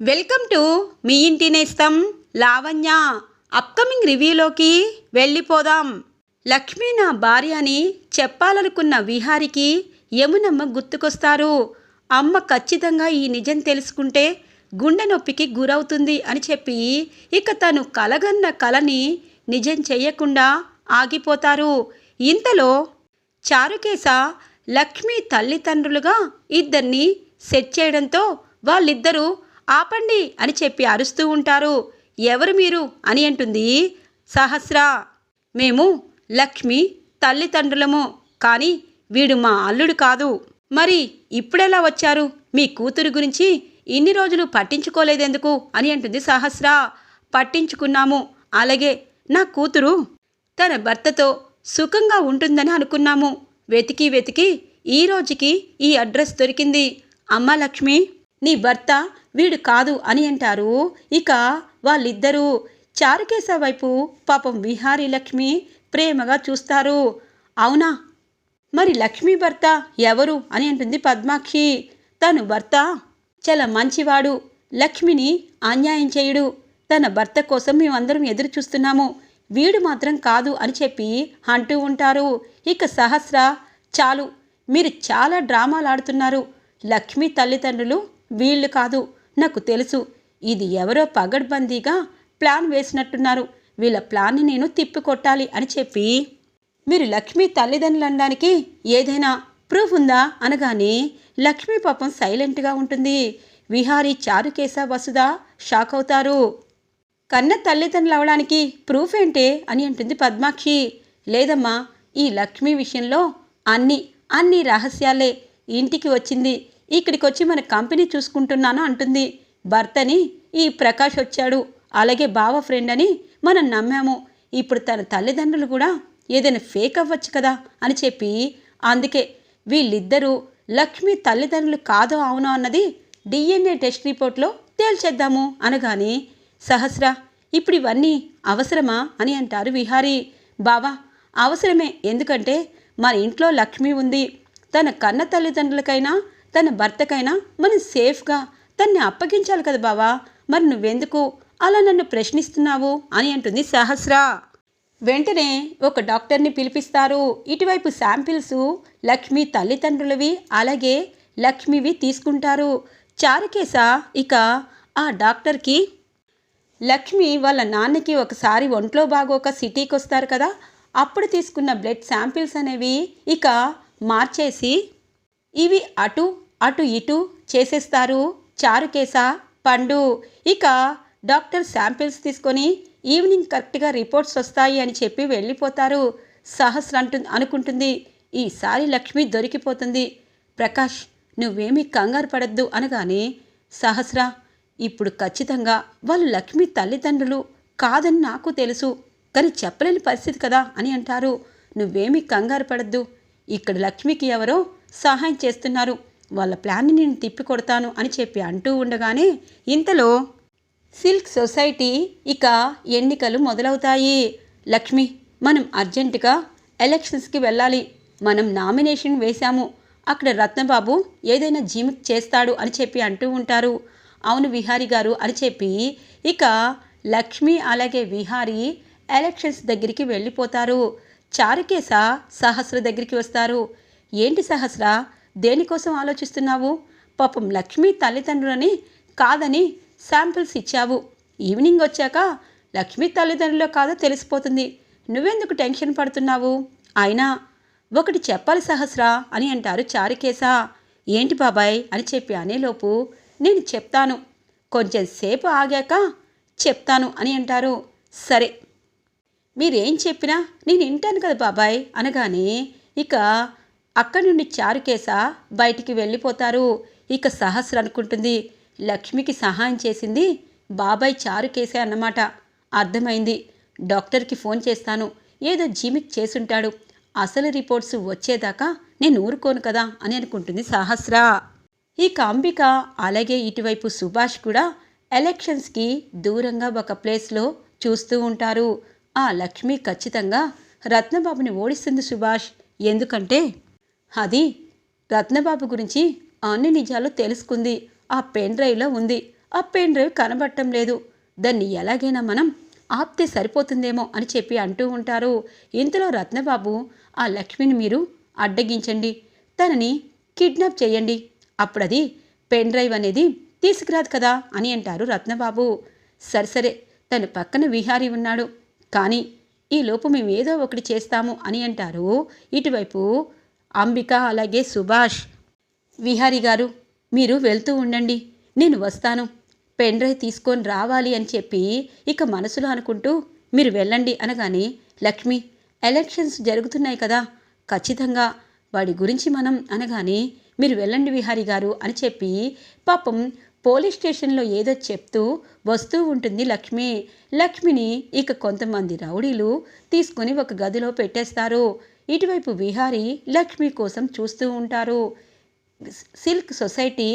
Welcome to me ఇంటి నేస్తం Lavanya. Upcoming రివ్యూలోకి వెళ్ళిపోదాం. లక్ష్మి నా భార్య అని చెప్పాలనుకున్న విహారికి యమునమ్మ గుర్తుకొస్తారు. అమ్మ ఖచ్చితంగా ఈ నిజం తెలుసుకుంటే గుండె నొప్పికి గురవుతుంది అని చెప్పి ఇక తను కలగన్న కలని నిజం చెయ్యకుండా ఆగిపోతారు. ఇంతలో చారుకేశ లక్ష్మి తల్లిదండ్రులుగా ఇద్దరిని సెట్ చేయడంతో వాళ్ళిద్దరూ ఆపండి అని చెప్పి అరుస్తూ ఉంటారు. ఎవరు మీరు? అని అంటుంది సహస్ర. మేము లక్ష్మి తల్లిదండ్రులము కానీ వీడు మా అల్లుడు కాదు. మరి ఇప్పుడెలా వచ్చారు? మీ కూతురు గురించి ఇన్ని రోజులు పట్టించుకోలేదెందుకు? అని అంటుంది సహస్ర. పట్టించుకున్నాము. అలాగే నా కూతురు తన భర్తతో సుఖంగా ఉంటుందని అనుకున్నాము. వెతికి వెతికి ఈ రోజుకి ఈ అడ్రస్ దొరికింది. అమ్మ లక్ష్మి నీ భర్త వీడు కాదు అని అంటారు. ఇక వాళ్ళిద్దరూ చారుకేశ వైపు పాపం విహారీ లక్ష్మి ప్రేమగా చూస్తారు. అవునా? మరి లక్ష్మీ భర్త ఎవరు అని అంటుంది పద్మాక్షి. తను భర్త? చాలా మంచివాడు. లక్ష్మిని అన్యాయం చేయుడు. తన భర్త కోసం మేమందరం ఎదురు చూస్తున్నాము వీడు మాత్రం కాదు అని చెప్పి అంటూ ఉంటారు. ఇక సహస్ర చాలు మీరు చాలా డ్రామాలు ఆడుతున్నారు. లక్ష్మి తల్లిదండ్రులు వీళ్ళు కాదు నాకు తెలుసు. ఇది ఎవరో పగడ్బందీగా ప్లాన్ వేసినట్టున్నారు. వీళ్ళ ప్లాన్ని నేను తిప్పికొట్టాలి అని చెప్పి. మీరు లక్ష్మి తల్లిదండ్రులు అనడానికి ఏదైనా ప్రూఫ్ ఉందా? అనగానే లక్ష్మి పాపం సైలెంట్గా ఉంటుంది. విహారీ చారుకేశ వసుదా షాక్ అవుతారు. కన్న తల్లిదండ్రులు అవడానికి ప్రూఫ్ ఏంటే అని అంటుంది పద్మాక్షి. లేదమ్మా ఈ లక్ష్మి విషయంలో అన్ని అన్ని రహస్యాలే. ఇంటికి వచ్చింది. ఇక్కడికి వచ్చి మన కంపెనీ చూసుకుంటున్నాను అంటుంది. భర్తని ఈ ప్రకాష్ వచ్చాడు. అలాగే బావ ఫ్రెండ్ అని మనం నమ్మాము. ఇప్పుడు తన తల్లిదండ్రులు కూడా ఏదైనా ఫేక్ అవ్వచ్చు కదా అని చెప్పి అందుకే వీళ్ళిద్దరూ లక్ష్మి తల్లిదండ్రులు కాదు అవునా అన్నది డిఎన్ఏ టెస్ట్ రిపోర్ట్లో తేల్చేద్దాము అనగానే సహస్ర ఇప్పుడు ఇవన్నీ అవసరమా అని అంటారు విహారీ. బావా అవసరమే ఎందుకంటే మన ఇంట్లో లక్ష్మి ఉంది. తన కన్న తల్లిదండ్రులకైనా తన భర్తకైనా మనం సేఫ్గా తన్ని అప్పగించాలి కదా బావా. మరి నువ్వెందుకు అలా నన్ను ప్రశ్నిస్తున్నావు అని అంటుంది సహస్ర. వెంటనే ఒక డాక్టర్ని పిలిపిస్తారు. ఇటువైపు శాంపిల్స్ లక్ష్మి తల్లిదండ్రులవి అలాగే లక్ష్మివి తీసుకుంటారు. చారుకేశ ఇక ఆ డాక్టర్కి లక్ష్మి వాళ్ళ నాన్నకి ఒకసారి ఒంట్లో బాగోక సిటీకి వస్తారు కదా. అప్పుడు తీసుకున్న బ్లడ్ శాంపిల్స్ అనేవి ఇక మార్చేసి ఇవి అటు అటు ఇటు చేసేస్తారు. చారుకేశ పండు. ఇక డాక్టర్ శాంపిల్స్ తీసుకొని ఈవినింగ్ కరెక్ట్గా రిపోర్ట్స్ వస్తాయి అని చెప్పి వెళ్ళిపోతారు. సహస్ర అంటు అనుకుంటుంది. ఈసారి లక్ష్మి దొరికిపోతుంది. ప్రకాష్ నువ్వేమీ కంగారు పడద్దు అనగానే సహస్ర ఇప్పుడు ఖచ్చితంగా వాళ్ళు లక్ష్మి తల్లిదండ్రులు కాదని నాకు తెలుసు. కానీ చెప్పలేని పరిస్థితి కదా అని అంటారు. నువ్వేమీ కంగారు పడద్దు. ఇక్కడ లక్ష్మికి ఎవరో సహాయం చేస్తున్నారు. వాళ్ళ ప్లాన్ని నేను తిప్పికొడతాను అని చెప్పి అంటూ ఉండగానే ఇంతలో సిల్క్ సొసైటీ ఇక ఎన్నికలు మొదలవుతాయి. లక్ష్మి మనం అర్జెంటుగా ఎలక్షన్స్కి వెళ్ళాలి. మనం నామినేషన్ వేశాము. అక్కడ రత్నబాబు ఏదైనా జిమిక్ చేస్తాడు అని చెప్పి అంటూ ఉంటారు. అవును విహారి గారు అని చెప్పి ఇక లక్ష్మి అలాగే విహారి ఎలక్షన్స్ దగ్గరికి వెళ్ళిపోతారు. చారుకేశ సహస్ర దగ్గరికి వస్తారు. ఏంటి సహస్ర? దేనికోసం ఆలోచిస్తున్నావు? పాపం లక్ష్మి తల్లిదండ్రులని కాదని శాంపిల్స్ ఇచ్చావు. ఈవినింగ్ వచ్చాక లక్ష్మి తల్లిదండ్రులో కాదో తెలిసిపోతుంది. నువ్వెందుకు టెన్షన్ పడుతున్నావు? అయినా ఒకటి చెప్పాలి సహస్రా అని అంటారు చారికేశ. ఏంటి బాబాయ్? అని చెప్పి అనేలోపు నేను చెప్తాను. కొంచెం సేపు ఆగాక చెప్తాను అని అంటారు. సరే. మీరేం చెప్పినా నేను వింటాను కదా బాబాయ్ అనగానే ఇక అక్కడి నుండి చారుకేశ బయటికి వెళ్ళిపోతారు. ఇక సహస్ర అనుకుంటుంది లక్ష్మికి సహాయం చేసింది బాబాయ్ చారుకేశే అన్నమాట. అర్థమైంది డాక్టర్కి ఫోన్ చేస్తాను. ఏదో జిమిక్ చేసుంటాడు. అసలు రిపోర్ట్స్ వచ్చేదాకా నేను ఊరుకోను కదా అని అనుకుంటుంది సహస్ర. ఇక అంబిక అలాగే ఇటువైపు సుభాష్ కూడా ఎలక్షన్స్కి దూరంగా ఒక ప్లేస్లో చూస్తూ ఉంటారు. ఆ లక్ష్మి ఖచ్చితంగా రత్నబాబుని ఓడిస్తుంది సుభాష్. ఎందుకంటే అది రత్నబాబు గురించి అన్ని నిజాలు తెలుసుకుంది. ఆ పెన్ డ్రైవ్లో ఉంది. ఆ పెన్ డ్రైవ్ కనబడటం లేదు. దాన్ని ఎలాగైనా మనం ఆప్తే సరిపోతుందేమో అని చెప్పి అంటూ ఉంటారు. ఇంతలో రత్నబాబు ఆ లక్ష్మిని మీరు అడ్డగించండి. తనని కిడ్నాప్ చేయండి. అప్పుడది పెన్ డ్రైవ్ అనేది తీసుకురాదు కదా అని అంటారు రత్నబాబు. సరే సరే. తన పక్కన విహారీ ఉన్నాడు. కానీ ఈ లోపు మేము ఏదో ఒకటి చేస్తాము అని అంటారు. ఇటువైపు అంబిక అలాగే సుభాష్. విహారి గారు మీరు వెళ్తూ ఉండండి నేను వస్తాను. పెన్ డ్రైవ్ తీసుకొని రావాలి అని చెప్పి ఇక మనసులో అనుకుంటూ మీరు వెళ్ళండి అనగానే లక్ష్మి ఎలక్షన్స్ జరుగుతున్నాయి కదా ఖచ్చితంగా వాడి గురించి మనం అనగానే మీరు వెళ్ళండి విహారీ గారు అని చెప్పి పాపం పోలీస్ స్టేషన్లో ఏదో చెప్తూ వస్తూ ఉంటుంది లక్ష్మి. లక్ష్మిని ఇక కొంతమంది రౌడీలు తీసుకుని ఒక గదిలో పెట్టేస్తారు. ఇటువైపు విహారీ లక్ష్మి కోసం చూస్తూ ఉంటారు. సిల్క్ సొసైటీ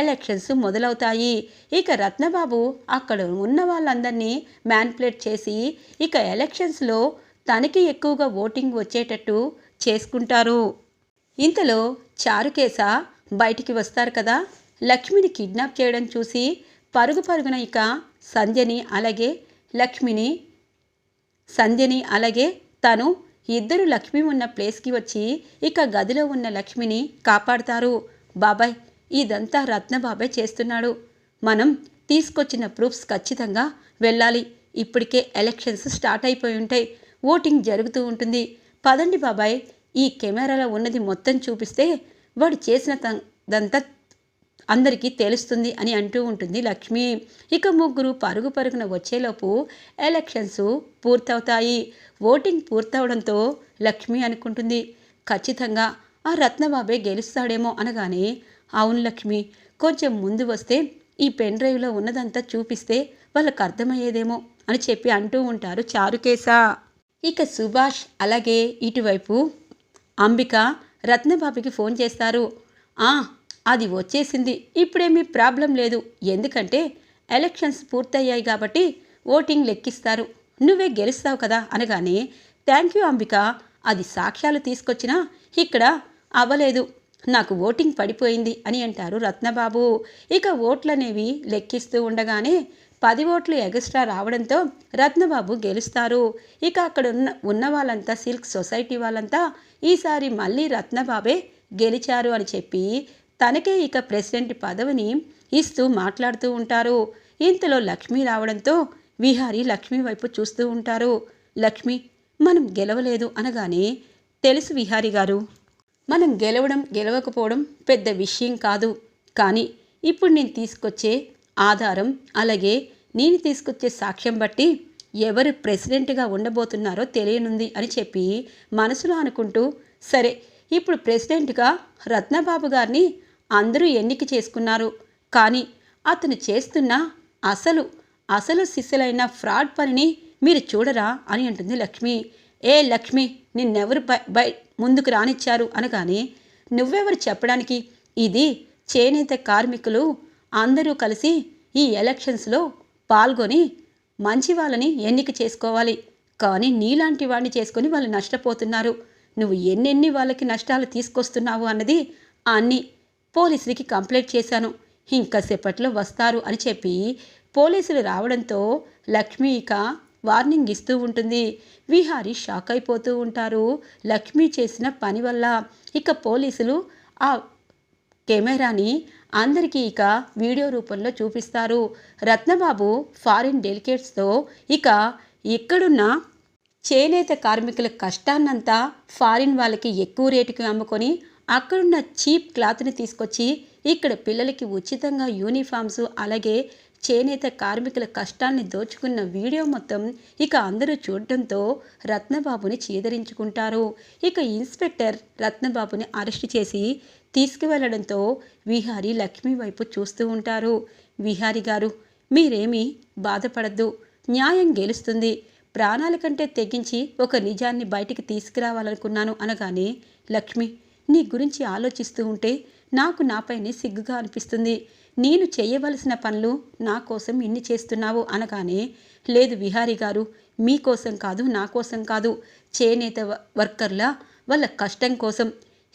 ఎలక్షన్స్ మొదలవుతాయి. ఇక రత్నబాబు అక్కడ ఉన్న వాళ్ళందరినీ మ్యాన్పులేట్ చేసి ఇక ఎలక్షన్స్లో తనకి ఎక్కువగా ఓటింగ్ వచ్చేటట్టు చేసుకుంటారు. ఇంతలో చారుకేశ బయటికి వస్తారు కదా. లక్ష్మిని కిడ్నాప్ చేయడం చూసి పరుగు పరుగున ఇక సంధ్యని అలాగే లక్ష్మిని సంధ్యని అలాగే తను ఇద్దరు లక్ష్మి ఉన్న ప్లేస్కి వచ్చి ఇక గదిలో ఉన్న లక్ష్మిని కాపాడతారు. బాబాయ్ ఇదంతా రత్నబాబాయ్ చేస్తున్నాడు. మనం తీసుకొచ్చిన ప్రూఫ్స్ ఖచ్చితంగా వెళ్ళాలి. ఇప్పటికే ఎలక్షన్స్ స్టార్ట్ అయిపోయి ఉంటాయి. ఓటింగ్ జరుగుతూ ఉంటుంది. పదండి బాబాయ్ ఈ కెమెరాలో ఉన్నది మొత్తం చూపిస్తే వాడు చేసిన దంతా అందరికీ తెలుస్తుంది అని అంటూ ఉంటుంది లక్ష్మి. ఇక ముగ్గురు పరుగు పరుగున వచ్చేలోపు ఎలక్షన్స్ పూర్తవుతాయి. ఓటింగ్ పూర్తవడంతో లక్ష్మి అనుకుంటుంది ఖచ్చితంగా ఆ రత్నబాబే గెలుస్తాడేమో అనగానే అవును లక్ష్మి కొంచెం ముందు వస్తే ఈ పెన్ డ్రైవ్లో ఉన్నదంతా చూపిస్తే వాళ్ళకు అర్థమయ్యేదేమో అని చెప్పి అంటూ ఉంటారు చారుకేశ. ఇక సుభాష్ అలాగే ఇటువైపు అంబిక రత్నబాబుకి ఫోన్ చేస్తారు ఆ అది వచ్చేసింది. ఇప్పుడేమీ ప్రాబ్లం లేదు. ఎందుకంటే ఎలక్షన్స్ పూర్తయ్యాయి కాబట్టి ఓటింగ్ లెక్కిస్తారు. నువ్వే గెలుస్తావు కదా అనగానే థ్యాంక్ యూ అంబిక. అది సాక్ష్యాలు తీసుకొచ్చినా ఇక్కడ అవ్వలేదు. నాకు ఓటింగ్ పడిపోయింది అని అంటారు రత్నబాబు. ఇక ఓట్లనేవి లెక్కిస్తూ ఉండగానే పది ఓట్లు ఎగస్ట్రా రావడంతో రత్నబాబు గెలుస్తారు. ఇక అక్కడ ఉన్న ఉన్న వాళ్ళంతా సిల్క్ సొసైటీ వాళ్ళంతా ఈసారి మళ్ళీ రత్నబాబే గెలిచారు అని చెప్పి తనకే ఇక ప్రెసిడెంట్ పదవిని ఇస్తూ మాట్లాడుతూ ఉంటారు. ఇంతలో లక్ష్మి రావడంతో విహారీ లక్ష్మి వైపు చూస్తూ ఉంటారు. లక్ష్మి మనం గెలవలేదు అనగానే తెలుసు విహారీ గారు. మనం గెలవడం గెలవకపోవడం పెద్ద విషయం కాదు. కానీ ఇప్పుడు నేను తీసుకొచ్చే ఆధారం అలాగే నేను తీసుకొచ్చే సాక్ష్యం బట్టి ఎవరు ప్రెసిడెంట్గా ఉండబోతున్నారో తెలియనుంది అని చెప్పి మనసులో అనుకుంటూ సరే ఇప్పుడు ప్రెసిడెంట్గా రత్నబాబు గారిని అందరూ ఎన్నిక చేసుకున్నారు. కానీ అతను చేస్తున్న అసలు అసలు శిష్యులైన ఫ్రాడ్ పనిని మీరు చూడరా అని అంటుంది లక్ష్మి. ఏ లక్ష్మి నిన్నెవరు బై ముందుకు రానిచ్చారు అనగానే నువ్వెవరు చెప్పడానికి? ఇది చేనేత కార్మికులు అందరూ కలిసి ఈ ఎలక్షన్స్లో పాల్గొని మంచి వాళ్ళని ఎన్నిక చేసుకోవాలి. కానీ నీలాంటి వాడిని చేసుకొని వాళ్ళు నష్టపోతున్నారు. నువ్వు ఎన్నెన్ని వాళ్ళకి నష్టాలు తీసుకొస్తున్నావు అన్నది అన్నీ పోలీసులకి కంప్లైంట్ చేశాను. ఇంకాసేపట్లో వస్తారు అని చెప్పి పోలీసులు రావడంతో లక్ష్మి ఇక వార్నింగ్ ఇస్తూ ఉంటుంది. విహారీ షాక్ అయిపోతూ ఉంటారు. లక్ష్మి చేసిన పని వల్ల ఇక పోలీసులు ఆ కెమెరాని అందరికీ ఇక వీడియో రూపంలో చూపిస్తారు. రత్నబాబు ఫారిన్ డెలికేట్స్తో ఇక ఎక్కడున్న చేనేత కార్మికుల కష్టాన్నంతా ఫారిన్ వాళ్ళకి ఎక్కువ రేటుకి అమ్ముకొని అక్కడున్న చీప్ క్లాత్ని తీసుకొచ్చి ఇక్కడ పిల్లలకి ఉచితంగా యూనిఫామ్స్ అలాగే చేనేత కార్మికుల కష్టాన్ని దోచుకున్న వీడియో మొత్తం ఇక అందరూ చూడటంతో రత్నబాబుని చీదరించుకుంటారు. ఇక ఇన్స్పెక్టర్ రత్నబాబుని అరెస్ట్ చేసి తీసుకువెళ్ళడంతో విహారీ లక్ష్మి వైపు చూస్తూ ఉంటారు. విహారీ గారు మీరేమీ బాధపడద్దు. న్యాయం గెలుస్తుంది. ప్రాణాల కంటే తెగించి ఒక నిజాన్ని బయటికి తీసుకురావాలనుకున్నాను అనగానే లక్ష్మి నీ గురించి ఆలోచిస్తూ ఉంటే నాకు నాపైనే సిగ్గుగా అనిపిస్తుంది. నేను చేయవలసిన పనులు నా కోసం ఇన్ని చేస్తున్నావు అనగానే లేదు విహారీ గారు మీకోసం కాదు నా కోసం కాదు. చేనేత వర్కర్ల వాళ్ళ కష్టం కోసం.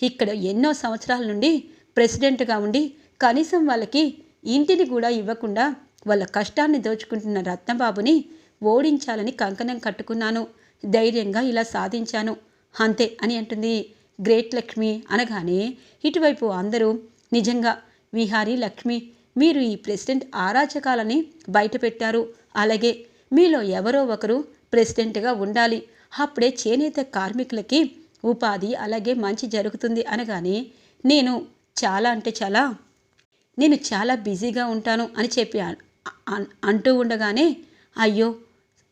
ఇక్కడ ఎన్నో సంవత్సరాల నుండి ప్రెసిడెంట్గా ఉండి కనీసం వాళ్ళకి ఇంటిని కూడా ఇవ్వకుండా వాళ్ళ కష్టాన్ని దోచుకుంటున్న రత్నబాబుని ఓడించాలని కంకణం కట్టుకున్నాను. ధైర్యంగా ఇలా సాధించాను. అంతే అని అంటుంది. గ్రేట్ లక్ష్మి అనగానే ఇటువైపు అందరూ నిజంగా విహారీ లక్ష్మి మీరు ఈ ప్రెసిడెంట్ ఆరాచకాలని బయటపెట్టారు. అలాగే మీలో ఎవరో ఒకరు ప్రెసిడెంట్గా ఉండాలి. అప్పుడే చేనేత కార్మికులకి ఉపాధి అలాగే మంచి జరుగుతుంది అనగానే నేను చాలా అంటే చాలా నేను చాలా బిజీగా ఉంటాను అని చెప్పి అంటూ ఉండగానే అయ్యో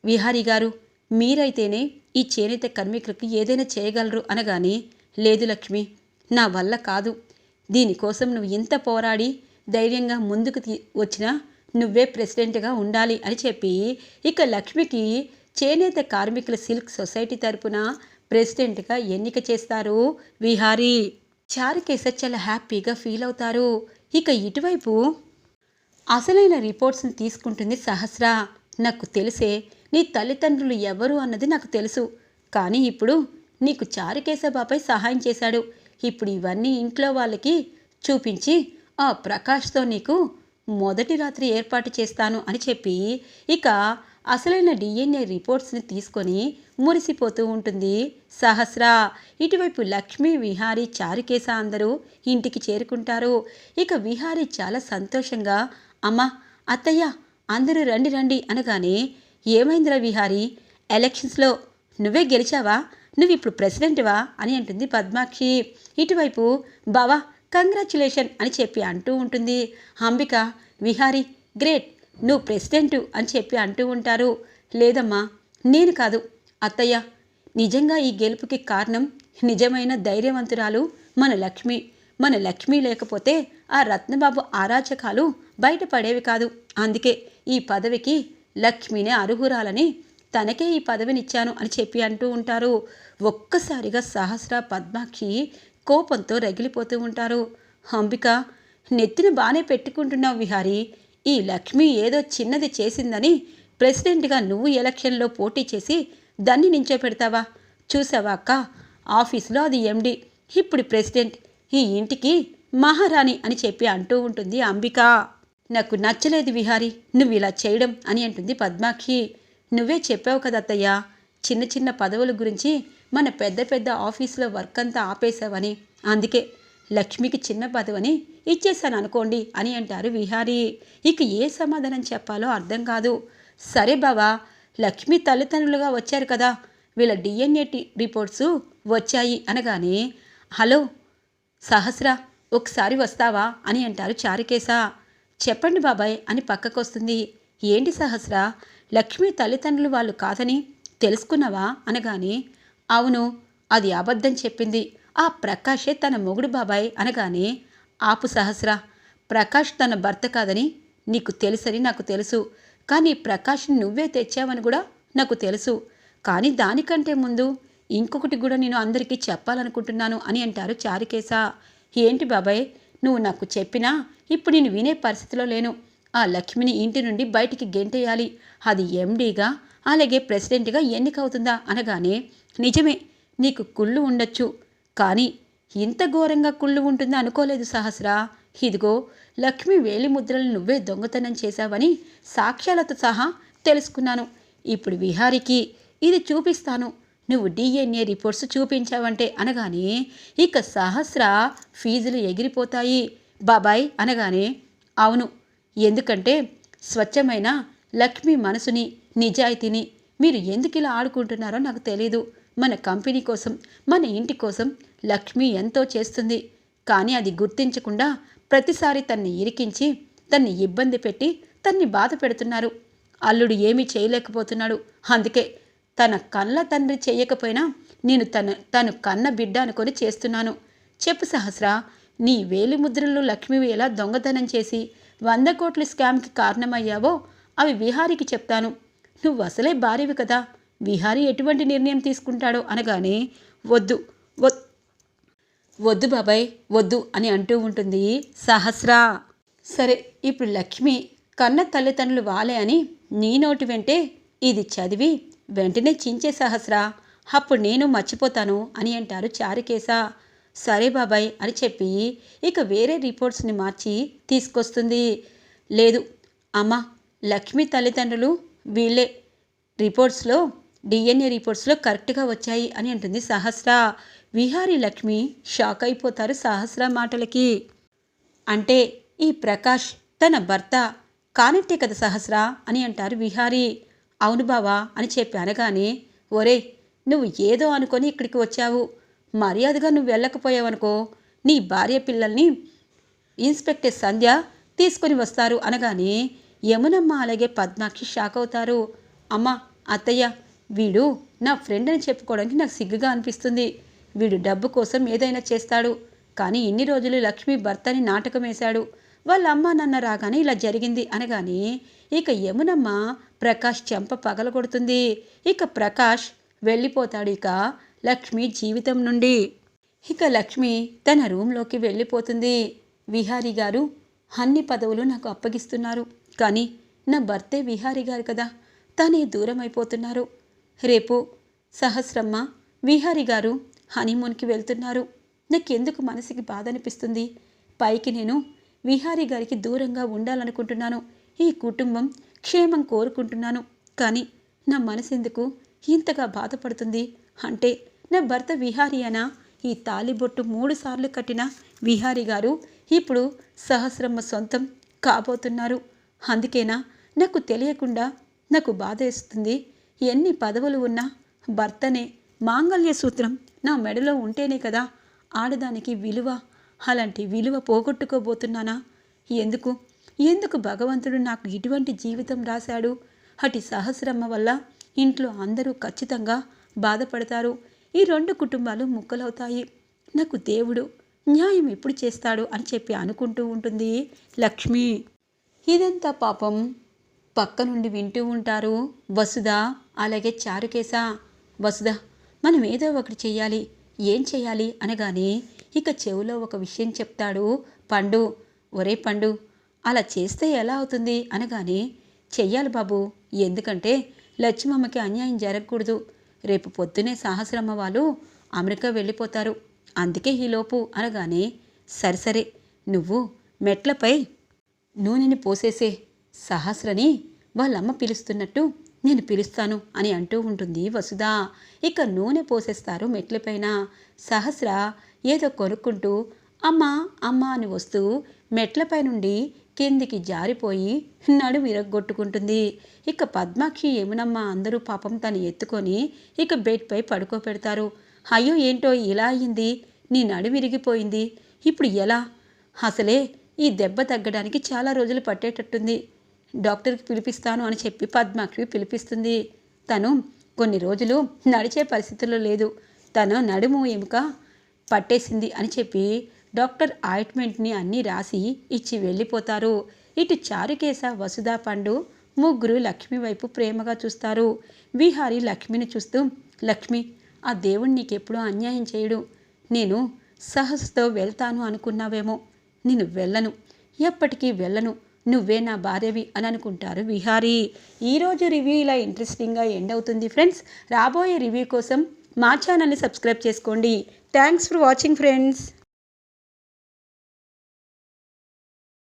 విహారీ గారు మీరైతేనే ఈ చేనేత కార్మికులకు ఏదైనా చేయగలరు అనగానే లేదు లక్ష్మి నా వల్ల కాదు. దీనికోసం నువ్వు ఇంత పోరాడి ధైర్యంగా ముందుకు తీ వచ్చినా నువ్వే ప్రెసిడెంట్గా ఉండాలి అని చెప్పి ఇక లక్ష్మికి చేనేత కార్మికుల సిల్క్ సొసైటీ తరపున ప్రెసిడెంట్గా ఎన్నిక చేస్తారు విహారీ. చారుకేశ చాలా హ్యాపీగా ఫీల్ అవుతారు. ఇక ఇటువైపు అసలైన రిపోర్ట్స్ని తీసుకుంటుంది సహస్ర. నాకు తెలిసే నీ తల్లిదండ్రులు ఎవరు అన్నది నాకు తెలుసు. కానీ ఇప్పుడు నీకు చారుకేశబాపై సహాయం చేశాడు. ఇప్పుడు ఇవన్నీ ఇంట్లో వాళ్ళకి చూపించి ఆ ప్రకాష్తో నీకు మొదటి రాత్రి ఏర్పాటు చేస్తాను అని చెప్పి ఇక అసలైన డిఎన్ఏ రిపోర్ట్స్ని తీసుకొని మురిసిపోతూ ఉంటుంది. సహస్ర ఇటువైపు లక్ష్మీ విహారీ చారుకేశ అందరూ ఇంటికి చేరుకుంటారు. ఇక విహారీ చాలా సంతోషంగా అమ్మా అత్తయ్య అందరూ రండి రండి అనగానే ఏమైందిరా విహారీ ఎలక్షన్స్లో నువ్వే గెలిచావా? నువ్వు ఇప్పుడు ప్రెసిడెంట్వా? అని అంటుంది పద్మాక్షి. ఇటువైపు బావా కంగ్రాచులేషన్ అని చెప్పి అంటూ ఉంటుంది. అంబిక విహారీ గ్రేట్ నువ్వు ప్రెసిడెంటు అని చెప్పి అంటూ ఉంటారు. లేదమ్మా నేను కాదు. అత్తయ్య నిజంగా ఈ గెలుపుకి కారణం నిజమైన ధైర్యవంతురాలు మన లక్ష్మి. మన లక్ష్మి లేకపోతే ఆ రత్నబాబు ఆరాచకాలు బయటపడేవి కాదు. అందుకే ఈ పదవికి లక్ష్మినే అర్హురాలని తనకే ఈ పదవినిచ్చాను అని చెప్పి అంటూ ఉంటారు. ఒక్కసారిగా సహస్ర పద్మాక్షి కోపంతో రగిలిపోతూ ఉంటారు. అంబిక నెత్తిన బాగానే పెట్టుకుంటున్నావు విహారీ. ఈ లక్ష్మి ఏదో చిన్నది చేసిందని ప్రెసిడెంట్గా నువ్వు ఎలక్షన్లో పోటీ చేసి దాన్ని నించో పెడతావా చూసావా అక్క? ఆఫీస్లో అది ఎండి. ఇప్పుడు ప్రెసిడెంట్. ఈ ఇంటికి మహారాణి అని చెప్పి అంటూ ఉంటుంది అంబిక. నాకు నచ్చలేదు విహారీ. నువ్వు ఇలా చేయడం అని అంటుంది పద్మాక్షి. నువ్వే చెప్పావు కదా అత్తయ్య చిన్న చిన్న పదవుల గురించి మన పెద్ద పెద్ద ఆఫీసులో వర్క్ అంతా ఆపేశావని. అందుకే లక్ష్మికి చిన్న పదవని ఇచ్చేశాను అనుకోండి అని అంటారు విహారీ. ఇక ఏ సమాధానం చెప్పాలో అర్థం కాదు. సరే బావా లక్ష్మి తల్లిదండ్రులుగా వచ్చారు కదా వీళ్ళ డిఎన్ఏ రిపోర్ట్స్ వచ్చాయి అనగానే హలో సహస్ర ఒకసారి వస్తావా? అని అంటారు చారుకేశ. చెప్పండి బాబాయ్ అని పక్కకొస్తుంది. ఏంటి సహస్ర లక్ష్మి తల్లిదండ్రులు వాళ్ళు కాదని తెలుసుకున్నావా? అనగానే అవును అది అబద్ధం చెప్పింది. ఆ ప్రకాషే తన మొగుడు బాబాయ్ అనగానే ఆపు సహస్ర ప్రకాష్ తన భర్త కాదని నీకు తెలుసని నాకు తెలుసు. కానీ ప్రకాష్ని నువ్వే తెచ్చావని కూడా నాకు తెలుసు. కానీ దానికంటే ముందు ఇంకొకటి కూడా నేను అందరికీ చెప్పాలనుకుంటున్నాను అని అంటారు చారికేశ. ఏంటి బాబాయ్ నువ్వు నాకు చెప్పినా ఇప్పుడు నేను వినే పరిస్థితిలో లేను. ఆ లక్ష్మిని ఇంటి నుండి బయటికి గెంటేయాలి. అది ఎండీగా అలాగే ప్రెసిడెంట్గా ఎన్నికవుతుందా అనగానే నిజమే నీకు కుళ్ళు ఉండొచ్చు. కానీ ఇంత ఘోరంగా కుళ్ళు ఉంటుందా అనుకోలేదు సహస్రా. ఇదిగో లక్ష్మి వేలి ముద్రలు నువ్వే దొంగతనం చేశావని సాక్ష్యాలతో సహా తెలుసుకున్నాను. ఇప్పుడు విహారికి ఇది చూపిస్తాను. నువ్వు డిఎన్ఏ రిపోర్ట్స్ చూపించావంటే అనగానే ఇక సహస్ర ఫీజులు ఎగిరిపోతాయి. బాబాయ్ అనగానే అవును ఎందుకంటే స్వచ్ఛమైన లక్ష్మి మనసుని నిజాయితీని మీరు ఎందుకు ఇలా ఆడుకుంటున్నారో నాకు తెలీదు. మన కంపెనీ కోసం మన ఇంటి కోసం లక్ష్మి ఎంతో చేస్తుంది. కానీ అది గుర్తించకుండా ప్రతిసారి తన్ని ఇరికించి తన్ని ఇబ్బంది పెట్టి తన్ని బాధ పెడుతున్నారు. అల్లుడు ఏమీ చేయలేకపోతున్నాడు. అందుకే తన కళ్ళ తండ్రి చేయకపోయినా నేను తన తను కన్న బిడ్డ అనుకొని చేస్తున్నాను. చెప్పు సహస్ర నీ వేలిముద్రలు లక్ష్మి లక్ష్మివి ఎలా దొంగతనం చేసి వంద కోట్ల స్కామ్కి కారణమయ్యావో అవి విహారికి చెప్తాను. నువ్వు అసలే భార్యవి కదా. విహారీ ఎటువంటి నిర్ణయం తీసుకుంటాడో అనగానే వద్దు వద్దు బాబాయ్ వద్దు అని అంటూ ఉంటుంది సహస్ర. సరే ఇప్పుడు లక్ష్మి కన్న తల్లిదండ్రులు వాలే అని నీ నోటి వెంటే ఇది చదివి వెంటనే చించే సహస్ర. అప్పుడు నేను మర్చిపోతాను అని అంటారు చారుకేశ. సరే బాబాయ్ అని చెప్పి ఇక వేరే రిపోర్ట్స్ని మార్చి తీసుకొస్తుంది. లేదు అమ్మా లక్ష్మి తల్లిదండ్రులు వీళ్ళే. రిపోర్ట్స్లో డిఎన్ఏ రిపోర్ట్స్లో కరెక్ట్గా వచ్చాయి అని అంటుంది సహస్ర. విహారీ లక్ష్మి షాక్ అయిపోతారు సహస్ర మాటలకి. అంటే ఈ ప్రకాష్ తన భర్త కానట్టే కదా సహస్ర అని అంటారు విహారీ. అవును బావా అని చెప్పి అనగానే ఒరే నువ్వు ఏదో అనుకొని ఇక్కడికి వచ్చావు. మర్యాదగా నువ్వు వెళ్ళకపోయావనుకో నీ భార్య పిల్లల్ని ఇన్స్పెక్టర్ సంధ్య తీసుకొని వస్తారు అనగానే యమునమ్మ అలాగే పద్మాక్షి షాక్ అవుతారు. అమ్మ అత్తయ్య వీడు నా ఫ్రెండ్ అని చెప్పుకోవడానికి నాకు సిగ్గుగా అనిపిస్తుంది. వీడు డబ్బు కోసం ఏదైనా చేస్తాడు. కానీ ఇన్ని రోజులు లక్ష్మి భర్తని నాటకం వేశాడు. వాళ్ళ అమ్మ నాన్న రాగానే ఇలా జరిగింది అనగానే ఇక యమునమ్మ ప్రకాష్ చెంప పగలగొడుతుంది. ఇక ప్రకాష్ వెళ్ళిపోతాడు ఇక లక్ష్మి జీవితం నుండి. ఇక లక్ష్మి తన రూంలోకి వెళ్ళిపోతుంది. విహారీ గారు అన్ని పదవులు నాకు అప్పగిస్తున్నారు. కానీ నా భర్తే విహారీ గారు కదా. తనే దూరం అయిపోతున్నారు రేపు సహస్రమ్మ విహారీ గారు హనీమూన్కి వెళ్తున్నారు. నాకెందుకు మనసుకి బాధ అనిపిస్తుంది పైకి నేను విహారీ గారికి దూరంగా ఉండాలనుకుంటున్నాను. ఈ కుటుంబం క్షేమం కోరుకుంటున్నాను. కానీ నా మనసెందుకు ఇంతగా బాధపడుతుంది? అంటే నా భర్త విహారీ అనా? ఈ తాలిబొట్టు మూడు సార్లు కట్టిన విహారీ గారు ఇప్పుడు సహస్రమ్మ సొంతం కాబోతున్నారు. అందుకేనా? నాకు తెలియకుండా నాకు బాధ వేస్తుంది. ఎన్ని పదవులు ఉన్నా భర్తనే మాంగళ్య సూత్రం నా మెడలో ఉంటేనే కదా ఆడదానికి విలువ. అలాంటి విలువ పోగొట్టుకోబోతున్నానా? ఎందుకు? ఎందుకు భగవంతుడు నాకు ఇటువంటి జీవితం రాశాడు? అటి సహస్రమ్మ వల్ల ఇంట్లో అందరూ ఖచ్చితంగా బాధపడతారు. ఈ రెండు కుటుంబాలు ముక్కలవుతాయి. నాకు దేవుడు న్యాయం ఎప్పుడు చేస్తాడు అని చెప్పి అనుకుంటూ ఉంటుంది లక్ష్మి. ఇదంతా పాపం. పక్క నుండి వింటూ ఉంటారు. వసుధ అలాగే చారుకేశ. వసుధ మనం ఏదో ఒకటి చేయాలి ఏం చేయాలి అనగానే ఇక చెవిలో ఒక విషయం చెప్తాడు. పండు ఒరే పండు అలా చేస్తే ఎలా అవుతుంది అనగానే చెయ్యాలి బాబు ఎందుకంటే లక్ష్మమ్మకి అన్యాయం జరగకూడదు. రేపు పొద్దునే సహస్రమ్మ వాళ్ళు అమెరికా వెళ్ళిపోతారు. అందుకే ఈలోపు అనగానే సరిసరే సరే నువ్వు మెట్లపై నూనెని పోసేసే సహస్రని వాళ్ళమ్మ పిలుస్తున్నట్టు నేను పిలుస్తాను అని అంటూ ఉంటుంది వసుధ. ఇక నూనె పోసేస్తారు మెట్లపైన. సహస్ర ఏదో కొనుక్కుంటూ అమ్మా అమ్మ అని వస్తూ మెట్లపై నుండి కిందికి జారిపోయి నడు విరగ్గొట్టుకుంటుంది. ఇక పద్మాక్షి యమునమ్మ అందరూ పాపం తను ఎత్తుకొని ఇక బెడ్పై పడుకోబెడతారు. అయ్యో ఏంటో ఇలా అయింది నీ నడు విరిగిపోయింది. ఇప్పుడు ఎలా? అసలే ఈ దెబ్బ తగ్గడానికి చాలా రోజులు పట్టేటట్టుంది. డాక్టర్కి పిలిపిస్తాను అని చెప్పి పద్మాక్షి పిలిపిస్తుంది. తను కొన్ని రోజులు నడిచే పరిస్థితుల్లో లేదు. తను నడుము ఎముక పట్టేసింది అని చెప్పి డాక్టర్ ఆయింట్మెంట్ని అన్నీ రాసి ఇచ్చి వెళ్ళిపోతారు. ఇటు చారుకేశ వసుధా పండు ముగ్గురు లక్ష్మి వైపు ప్రేమగా చూస్తారు. విహారి లక్ష్మిని చూస్తూ లక్ష్మి ఆ దేవుడు నీకెప్పుడూ అన్యాయం చేయడు. నేను సహస్తో వెళ్తాను అనుకున్నావేమో. నేను వెళ్ళను. ఎప్పటికీ వెళ్ళను. నువ్వే నా భార్యవి అని అనుకుంటారు విహారీ. ఈరోజు రివ్యూ ఇలా ఇంట్రెస్టింగ్గా ఎండ్ అవుతుంది ఫ్రెండ్స్ రాబోయే రివ్యూ కోసం మా ఛానల్ని సబ్స్క్రైబ్ చేసుకోండి. Thanks for watching friends